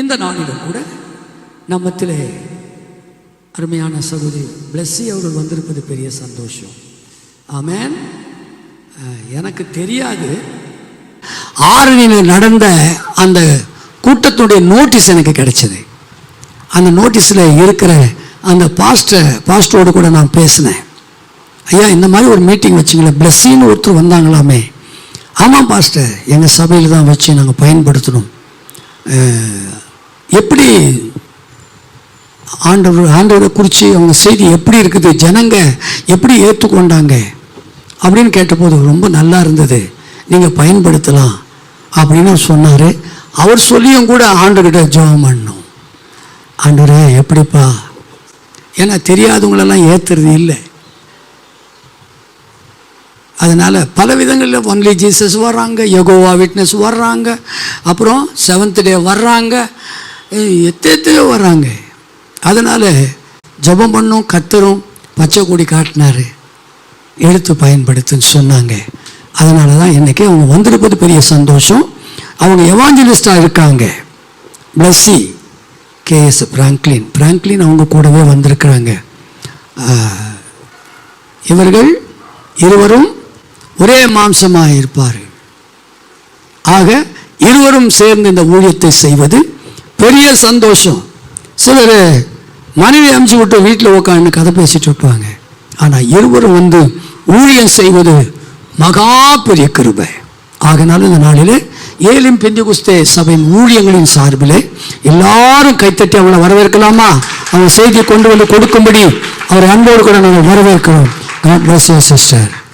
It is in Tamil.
இந்த நாளிலும் கூட நம்மத்திலே அருமையான சகோதரி பிளஸ்ஸி அவர்கள் வந்திருப்பது பெரிய சந்தோஷம். ஆமேன். எனக்கு தெரியாது. ஆரணியில் நடந்த அந்த கூட்டத்துடைய நோட்டீஸ் எனக்கு கிடைச்சது. அந்த நோட்டீஸில் இருக்கிற அந்த பாஸ்டர் பாஸ்டரோடு கூட நான் பேசினேன். ஐயா இந்த மாதிரி ஒரு மீட்டிங் வச்சிங்களேன். பிளஸ்ஸின்னு ஒருத்தர் வந்தாங்களாமே. ஆமாம் பாஸ்டர் எங்கள் சபையில் தான் வச்சு நாங்கள் பயன்படுத்தணும். எப்படி ஆண்டவர் ஆண்டவரை குறித்து அவங்க செய்தி எப்படி இருக்குது? ஜனங்க எப்படி ஏற்றுக்கொண்டாங்க? அப்படின்னு கேட்டபோது ரொம்ப நல்லா இருந்தது. நீங்கள் பயன்படுத்தலாம் அப்படின்னு சொன்னார். அவர் சொல்லியும் கூட ஆண்டவர்கிட்ட ஜெபம் பண்ணும். ஆண்டவரே எப்படிப்பா? ஏன்னா தெரியாதவங்களெல்லாம் ஏற்றுறது இல்லை. அதனால் பல விதங்களில் ஒன்லி ஜீசஸ் வர்றாங்க யகோவா விட்னஸ் வர்றாங்க அப்புறம் செவன்த் டே வர்றாங்க எத்தனையோ வர்றாங்க. அதனால் ஜெபம் பண்ணும் கத்தரும் பச்சை கொடி காட்டினார். எடுத்து பயன்படுத்துன்னு சொன்னாங்க. அதனால தான் இன்றைக்கி அவங்க வந்திருப்பது பெரிய சந்தோஷம். அவங்க எவாஞ்சலிஸ்டாக இருக்காங்க. Blessy KS Franklin. பிராங்க்லின் அவங்க கூடவே வந்திருக்கிறாங்க. இவர்கள் இருவரும் ஒரே மாம்சமாக இருப்பார் ஆக இருவரும் சேர்ந்து இந்த ஊழியத்தை செய்வது பெரிய சந்தோஷம். சிலர் மனைவி அமுச்சு விட்டு வீட்டில் உட்காந்து கதை பேசிட்டு இருப்பாங்க. ஆனால் இருவரும் வந்து ஊழியம் செய்வது மகா பெரிய கிருபை. ஆகனால இந்த நாளில் ஏலிம் பிந்தி குஸ்தே சபையின் ஊழியங்களின் சார்பில் எல்லாரும் கைத்தட்டி அவளை வரவேற்கலாமா? அவன் செய்தியை கொண்டு வந்து கொடுக்கும்படி அவர் அன்போடு கூட நாங்கள் வரவேற்கிறோம். God bless